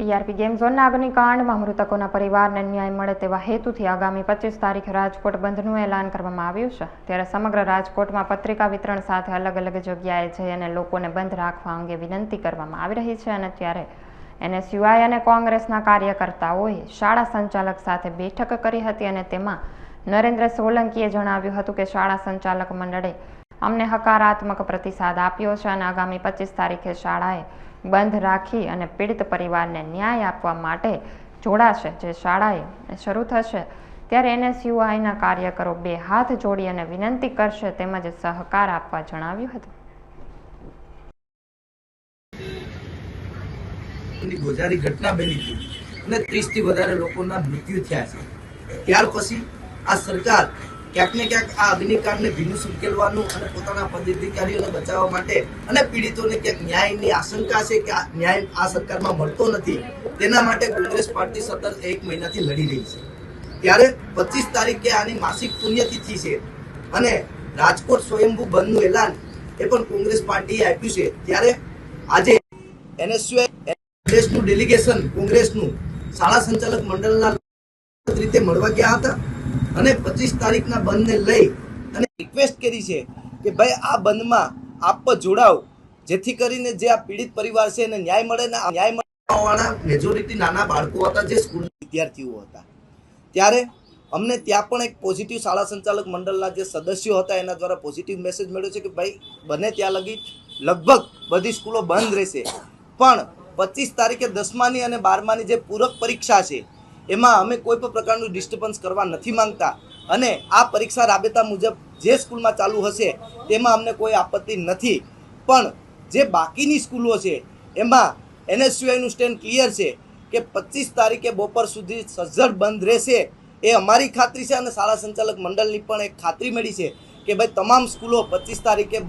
TRP game ઝોનના અગ્નિકાંડમાં મૃતકોના પરિવારને ન્યાય મળે તેવા હેતુથી આગામી પચીસ તારીખે રાજકોટ બંધનું એલાન કરવામાં આવ્યું છે. ત્યારે સમગ્ર રાજકોટમાં પત્રિકા વિતરણ સાથે અલગ અલગ જગ્યાએ જઈ અને લોકોને બંધ રાખવા અંગે વિનંતી કરવામાં આવી રહી છે અને ત્યારે એનએસયુઆઈ અને કોંગ્રેસના કાર્યકર્તાઓએ શાળા સંચાલક સાથે બેઠક કરી હતી અને તેમાં નરેન્દ્ર સોલંકીએ જણાવ્યું હતું કે શાળા સંચાલક મંડળે અમને હકારાત્મક પ્રતિસાદ આપ્યો છે અને આગામી પચીસ તારીખે શાળાએ બંધ રાખી અને પીડિત પરિવારને ન્યાય આપવા માટે જોડાશે. જે શાળાએ શરૂ થશે, ત્યારે એનએસયુઆઈના કાર્યકરો બે હાથ જોડી અને વિનંતી કરશે તેમજ સહકાર આપવા જણાવ્યું હતું. ગોઝારી ઘટના બની હતી અને ત્રીસથી વધારે લોકોના મૃત્યુ થયા છે. ત્યાર પછી આ સરકાર ક્યાંક ને ક્યાંક આ અગ્નિકાંડને ભીનું સુકેલવાનું અને પોતાના પદાધિકારીઓને બચાવવા માટે અને પીડિતોને ક્યાંક ન્યાયની આશંકા છે કે ન્યાય આ સરકારમાં મળતો નથી, તેના માટે કોંગ્રેસ પાર્ટી સતત એક મહિનાથી લડી રહી છે. ત્યારે પચીસ તારીખે આની માસિક પુણ્યતિથિ છે અને રાજકોટ સ્વયંભૂ બંધનું એલાન એ પણ કોંગ્રેસ પાર્ટીએ આપ્યું છે. ત્યારે આજે એનએસયુઆઈ ડેલિગેશન કોંગ્રેસનું શાળા સંચાલક મંડળના રીતે મળવા ગયા હતા. અને પચીસ તારીખના બંધને લઈ અને રિક્વેસ્ટ કરી છે કે ભાઈ આ બંધમાં આપ જોડાવ, જેથી કરીને જે આ પીડિત પરિવાર છે એને ન્યાય મળે ને ન્યાય મળવાવાળા મેજોરિટી નાના બાળકો હતા જે સ્કૂલ વિદ્યાર્થીઓ હતા. ત્યારે અમને ત્યાં પણ એક પોઝિટિવ શાળા સંચાલક મંડળના જે સદસ્યો હતા એના દ્વારા પોઝિટિવ મેસેજ મળ્યો છે કે ભાઈ બને ત્યાં લગી લગભગ બધી સ્કૂલો બંધ રહેશે. પણ પચીસ તારીખે દસમાની અને બારમાની જે પૂરક પરીક્ષા છે એમાં અમે કોઈ પણ પ્રકારનું ડિસ્ટર્બન્સ કરવા નથી માંગતા. અને આ પરીક્ષા રાબેતા મુજબ જે સ્કૂલમાં ચાલુ હશે, તેમાં અમને કોઈ આપત્તિ નથી. પણ જે બાકીની સ્કૂલો છે, એમાં એનએસયુઆઈનું સ્ટેન્ડ ક્લિયર છે કે પચીસ તારીખે બપોર સુધી સજ્જડ બંધ રહેશે. એ અમારી ખાતરી છે અને શાળા સંચાલક મંડળની પણ એક ખાતરી મળી છે કે ભાઈ તમામ સ્કૂલો પચીસ તારીખે